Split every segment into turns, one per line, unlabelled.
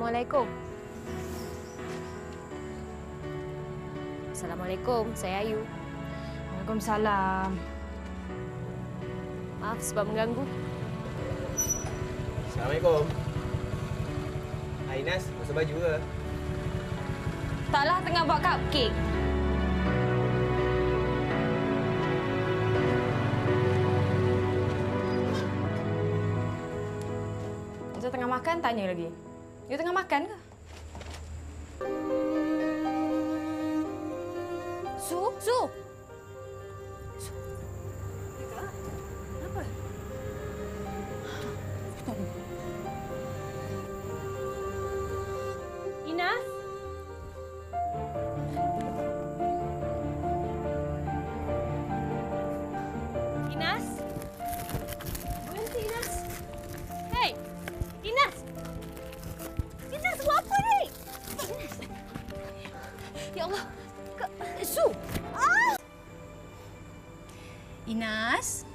Assalamualaikum. Assalamualaikum, saya Ayu.
Waalaikumsalam.
Maaf sebab mengganggu.
Assalamualaikum. Hai Nas, basuh baju ke?
Taklah tengah buat cupcake. Saya tengah makan, tanya lagi. You tengah makan ke? Su, Su.
Ya Allah! Ke- Su!
Inas,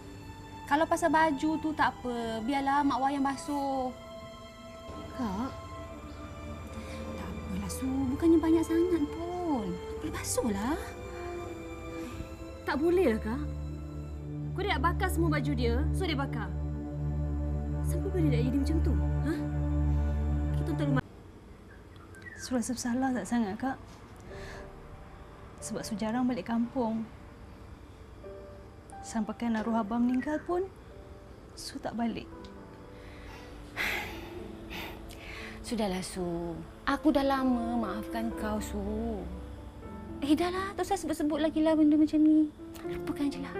kalau pasal baju tu tak apa. Biarlah mak wayang basuh.
Kak,
Tak apalah, Su. Bukannya banyak sangat pun. Boleh basuhlah. Tak boleh lah, Kak. Kau dia nak bakar semua baju dia, so dia bakar. Sampai bila dia jadi macam tu? Ha? Kita tak rumah.
Su rasa bersalah tak sangat, Kak? Sebab Su jarang balik kampung. Sampaikan arwah abang meninggal pun, Su tak balik.
Sudahlah, Su. Aku dah lama maafkan kau, Su. Eh, dah lah. Tak usah sebut-sebut lagi lah benda macam ni. Lupakan je lah.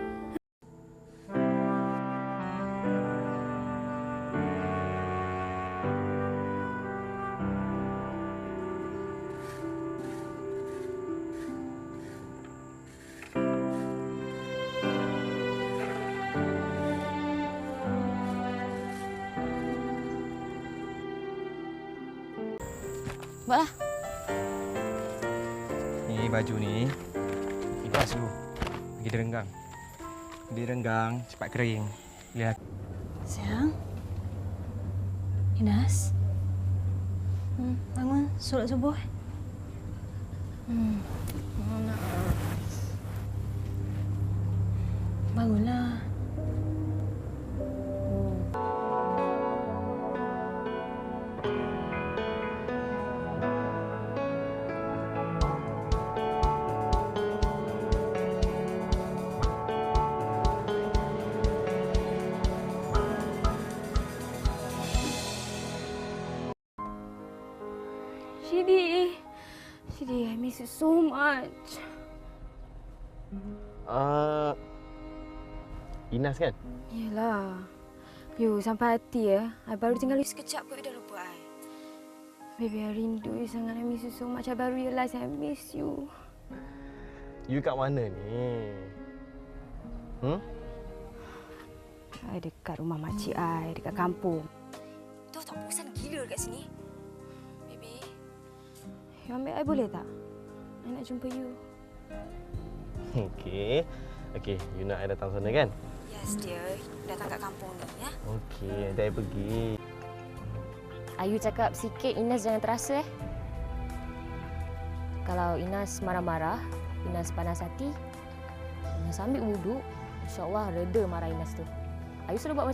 Buatlah.
Ni baju ni. Kipas dulu. Pergi direnggang. Direnggang, cepat kering. Lihat.
Sayang. Inas. Hmm, bangun. Solat subuh. Hmm.
Shidi, I miss you so much.
Uh, Inas kan?
Yelah. You sampai hati ya. I baru tinggal you sekejap you dah lupa I. Baby, I rindu you sangat. I miss you so much. I baru realise I miss you.
You kat mana ni? Hmm?
I dekat rumah makcik I, dekat kampung. Tahu tak bosan gila dekat sini? You ambil I boleh tak? I nak jumpa you.
Okey. Okey, you nak I datang sana kan?
Yes, dear. Datang kat kampung ni, ya.
Okey, nanti I pergi.
Ayu cakap sikit Inas jangan terasa eh. Kalau Inas marah-marah, Inas panas hati, Inas ambil wuduk, insyaAllah reda marah Inas tu. Ayu sudah buat macam